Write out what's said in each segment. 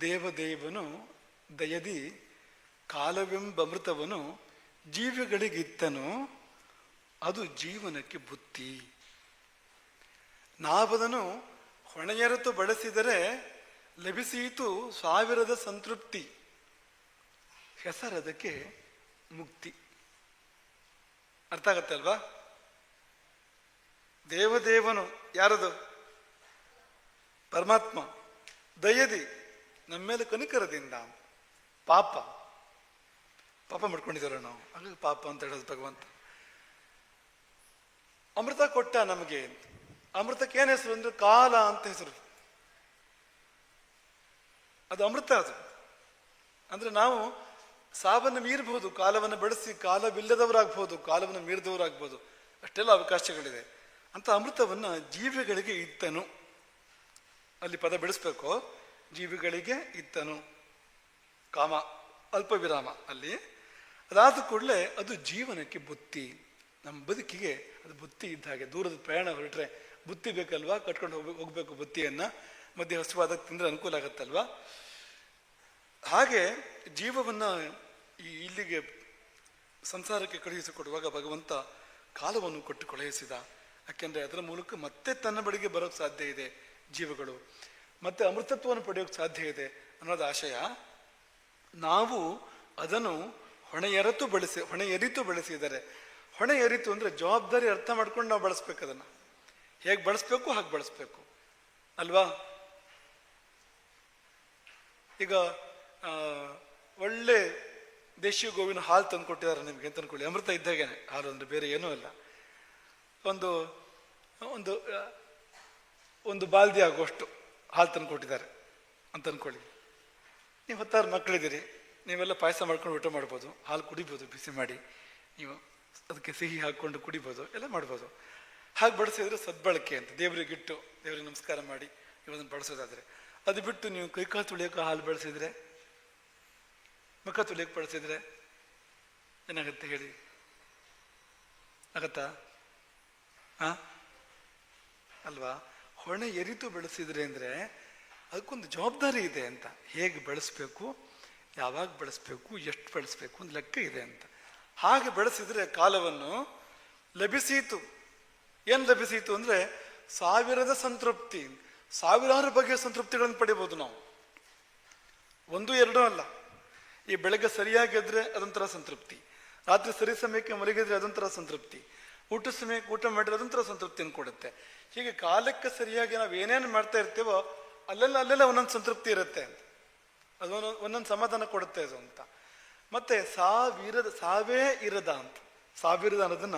ದೇವದೇವನು ದಯದಿ ಕಾಲವೆಂಬಮೃತವನು ಜೀವಿಗಳಿಗಿತ್ತನು, ಅದು ಜೀವನಕ್ಕೆ ಬುತ್ತಿ ನಾವದನು ಹೊಣೆಯರತು ಬಳಸಿದರೆ ಲಭಿಸೀತು ಸಾವಿರದ ಸಂತೃಪ್ತಿ, ಹೆಸರದಕ್ಕೆ ಮುಕ್ತಿ. ಅರ್ಥ ಆಗತ್ತೆ ಅಲ್ವಾ? ದೇವದೇವನು ಯಾರದು? ಪರಮಾತ್ಮ. ದಯದಿ ನಮ್ಮ ಮೇಲೆ ಕನಿಕರದಿಂದ ಪಾಪ ಪಾಪ ಮಾಡ್ಕೊಂಡಿದ್ದಾರೆ ನಾವು. ಹಾಗಾಗಿ ಪಾಪ ಅಂತ ಹೇಳೋದು ಭಗವಂತ. ಅಮೃತ ಕೊಟ್ಟ ನಮಗೆ, ಅಮೃತಕ್ಕೆ ಏನು ಹೆಸರು ಅಂದ್ರೆ ಕಾಲ ಅಂತ ಹೆಸರು. ಅದು ಅಮೃತ ಅದು. ಅಂದ್ರೆ ನಾವು ಸಾವನ್ನು ಮೀರಬಹುದು, ಕಾಲವನ್ನು ಬೆಳೆಸಿ ಕಾಲವಿಲ್ಲದವರಾಗಬಹುದು, ಕಾಲವನ್ನು ಮೀರಿದವರಾಗ್ಬೋದು ಅಷ್ಟೆಲ್ಲ ಅವಕಾಶಗಳಿದೆ. ಅಂತ ಅಮೃತವನ್ನ ಜೀವಿಗಳಿಗೆ ಇತ್ತನು ಅಲ್ಲಿ ಪದ ಬೆಳೆಸ್ಬೇಕು ಜೀವಿಗಳಿಗೆ ಇತ್ತನು. ಕಾಮ ಅಲ್ಪ ವಿರಾಮ ಅಲ್ಲಿ. ಅದಾದ ಕೂಡಲೇ ಅದು ಜೀವನಕ್ಕೆ ಬುತ್ತಿ. ನಮ್ಮ ಬದುಕಿಗೆ ಅದು ಬುತ್ತಿ ಇದ್ದ ಹಾಗೆ, ದೂರದ ಪ್ರಯಾಣ ಹೊರಟ್ರೆ ಬುತ್ತಿ ಬೇಕಲ್ವಾ? ಕಟ್ಕೊಂಡು ಹೋಗ್ಬೇಕು ಹೋಗ್ಬೇಕು ಬುತ್ತಿಯನ್ನ. ಮಧ್ಯೆ ಹಸುವಾದ ತಿಂದ್ರೆ ಅನುಕೂಲ ಆಗತ್ತಲ್ವಾ? ಹಾಗೆ ಜೀವವನ್ನ ಈ ಇಲ್ಲಿಗೆ ಸಂಸಾರಕ್ಕೆ ಕಳುಹಿಸಿಕೊಡುವಾಗ ಭಗವಂತ ಕಾಲವನ್ನು ಕೊಟ್ಟು ಕಳುಹಿಸಿದ ಯಾಕೆಂದರೆ ಅದರ ಮೂಲಕ ಮತ್ತೆ ತನ್ನ ಬಳಿಗೆ ಬರೋಕ್ ಸಾಧ್ಯ ಇದೆ ಜೀವಗಳು. ಮತ್ತೆ ಅಮೃತತ್ವವನ್ನು ಪಡೆಯೋಕೆ ಸಾಧ್ಯ ಇದೆ ಅನ್ನೋದು ಆಶಯ. ನಾವು ಅದನ್ನು ಹೊಣೆ ಎರೆತು ಬಳಸಿ ಹೊಣೆ ಎರಿತು ಬಳಸಿದರೆ ಹೊಣೆ ಎರಿತು ಅಂದರೆ ಜವಾಬ್ದಾರಿ ಅರ್ಥ ಮಾಡ್ಕೊಂಡು ನಾವು ಬಳಸ್ಬೇಕು ಅದನ್ನು. ಹೇಗೆ ಬಳಸ್ಬೇಕು, ಹಾಗೆ ಬಳಸ್ಬೇಕು. ಅಲ್ವಾ? ಈಗ ಒಳ್ಳೆ ದೇಶೀಯ ಗೋವಿನ ಹಾಲು ತಂದು ಕೊಟ್ಟಿದ್ದಾರೆ ನಿಮ್ಗೆ ಅಂತ ಅನ್ಕೊಳ್ಳಿ. ಅಮೃತ ಇದ್ದಾಗೆ ಹಾಲು ಅಂದ್ರೆ ಬೇರೆ ಏನೂ ಇಲ್ಲ ಒಂದು ಒಂದು ಒಂದು ಬಾಲ್ದಿ ಆಗುವಷ್ಟು. ಹಾಲು ತಂದು ಕೊಟ್ಟಿದ್ದಾರೆ ಅಂತ ಅಂದ್ಕೊಳ್ಳಿ ನೀವು ಹತ್ತಾರು ಮಕ್ಕಳಿದ್ದೀರಿ, ನೀವೆಲ್ಲ ಪಾಯಸ ಮಾಡ್ಕೊಂಡು ಊಟ ಮಾಡ್ಬೋದು, ಹಾಲು ಕುಡಿಬೋದು, ಬಿಸಿ ಮಾಡಿ, ನೀವು ಅದಕ್ಕೆ ಸಿಹಿ ಹಾಕ್ಕೊಂಡು ಕುಡಿಬೋದು, ಎಲ್ಲ ಮಾಡ್ಬೋದು. ಹಾಗೆ ಬಡಿಸಿದ್ರೆ ಸದ್ಬಳಕೆ ಅಂತ, ದೇವರಿಗೆ ಇಟ್ಟು, ದೇವರಿಗೆ ನಮಸ್ಕಾರ ಮಾಡಿ ಇವರನ್ನು ಬಳಸೋದಾದರೆ ಅದು ಬಿಟ್ಟು ನೀವು ಕೈಕಾಲು ತುಳಿಯೋಕೆ ಹಾಲು ಬಳಸಿದ್ರೆ ಮುಖ ತುಳಿಯೋಕೆ ಬಳಸಿದರೆ ಏನಾಗುತ್ತೆ ಹೇಳಿ? ಆಗತ್ತಾ? ಹಾಂ ಅಲ್ವಾ? ಹೊಣೆ ಎರಿತು ಬೆಳೆಸಿದ್ರೆ ಅಂದ್ರೆ ಅದಕ್ಕೊಂದು ಜವಾಬ್ದಾರಿ ಇದೆ ಅಂತ. ಹೇಗೆ ಬೆಳೆಸ್ಬೇಕು, ಯಾವಾಗ ಬೆಳೆಸ್ಬೇಕು, ಎಷ್ಟು ಬೆಳೆಸ್ಬೇಕು ಒಂದು ಲೆಕ್ಕ ಇದೆ ಅಂತ. ಹಾಗೆ ಬೆಳೆಸಿದ್ರೆ ಕಾಲವನ್ನು ಲಭಿಸೀತು. ಏನ್ ಲಭಿಸೀತು ಅಂದ್ರೆ ಸಾವಿರದ ಸಂತೃಪ್ತಿ. ಸಾವಿರಾರು ಬಗೆಯ ಸಂತೃಪ್ತಿಗಳನ್ನು ಪಡಿಬೋದು ನಾವು. ಒಂದು, ಎರಡೂ ಅಲ್ಲ. ಈ ಬೆಳಗ್ಗೆ ಸರಿಯಾಗಿದ್ರೆ ಅದೊಂಥರ ಸಂತೃಪ್ತಿ. ರಾತ್ರಿ ಸರಿ ಸಮಯಕ್ಕೆ ಮಲಗಿದ್ರೆ ಅದೊಂಥರ ಸಂತೃಪ್ತಿ. ಊಟ ಸಮಯಕ್ಕೆ ಊಟ ಸಂತೃಪ್ತಿಯನ್ನು ಕೊಡುತ್ತೆ. ಹೀಗೆ ಕಾಲಕ್ಕೆ ಸರಿಯಾಗಿ ನಾವು ಏನೇನು ಮಾಡ್ತಾ ಇರ್ತೀವೋ ಅಲ್ಲೆಲ್ಲ ಅಲ್ಲೆಲ್ಲ ಒಂದೊಂದು ಸಂತೃಪ್ತಿ ಇರುತ್ತೆ. ಅದು ಒಂದೊಂದು ಸಮಾಧಾನ ಕೊಡುತ್ತೆ ಅದು ಅಂತ. ಮತ್ತೆ ಸಾವಿರದ ಸಾವೇ ಇರದ ಅಂತ. ಸಾವಿರದ ಅನ್ನೋದನ್ನ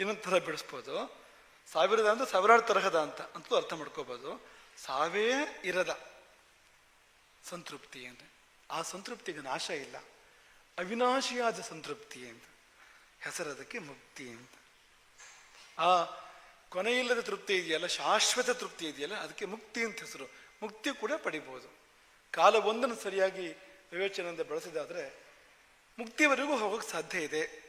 ಇನ್ನೊಂದು ಥರ ಬಿಡಿಸ್ಬೋದು. ಸಾವಿರದ ಅಂದ್ರೆ ಸಾವಿರಾರು ತರಹದ ಅಂತ ಅಂತೂ ಅರ್ಥ ಮಾಡ್ಕೋಬಹುದು ಸಾವೇ ಇರದ ಸಂತೃಪ್ತಿ ಅಂತ ಆ ಸಂತೃಪ್ತಿಗೆ ನಾಶ ಇಲ್ಲ. ಅವಿನಾಶಿಯಾದ ಸಂತೃಪ್ತಿ ಅಂತ. ಹೆಸರದಕ್ಕೆ ಮುಕ್ತಿ ಅಂತ. ಆ ಕೊನೆಯಿಲ್ಲದ ತೃಪ್ತಿ ಇದೆಯಲ್ಲ, ಶಾಶ್ವತ ತೃಪ್ತಿ ಇದೆಯಲ್ಲ, ಅದಕ್ಕೆ ಮುಕ್ತಿ ಅಂತ ಹೆಸರು. ಮುಕ್ತಿ ಕೂಡ ಪಡಿಬಹುದು ಕಾಲ ಒಂದನ್ನು ಸರಿಯಾಗಿ ವಿವೇಚನೆಯಿಂದ ಬಳಸಿದಾದ್ರೆ ಮುಕ್ತಿವರೆಗೂ ಹೋಗೋಕೆ ಸಾಧ್ಯ ಇದೆ.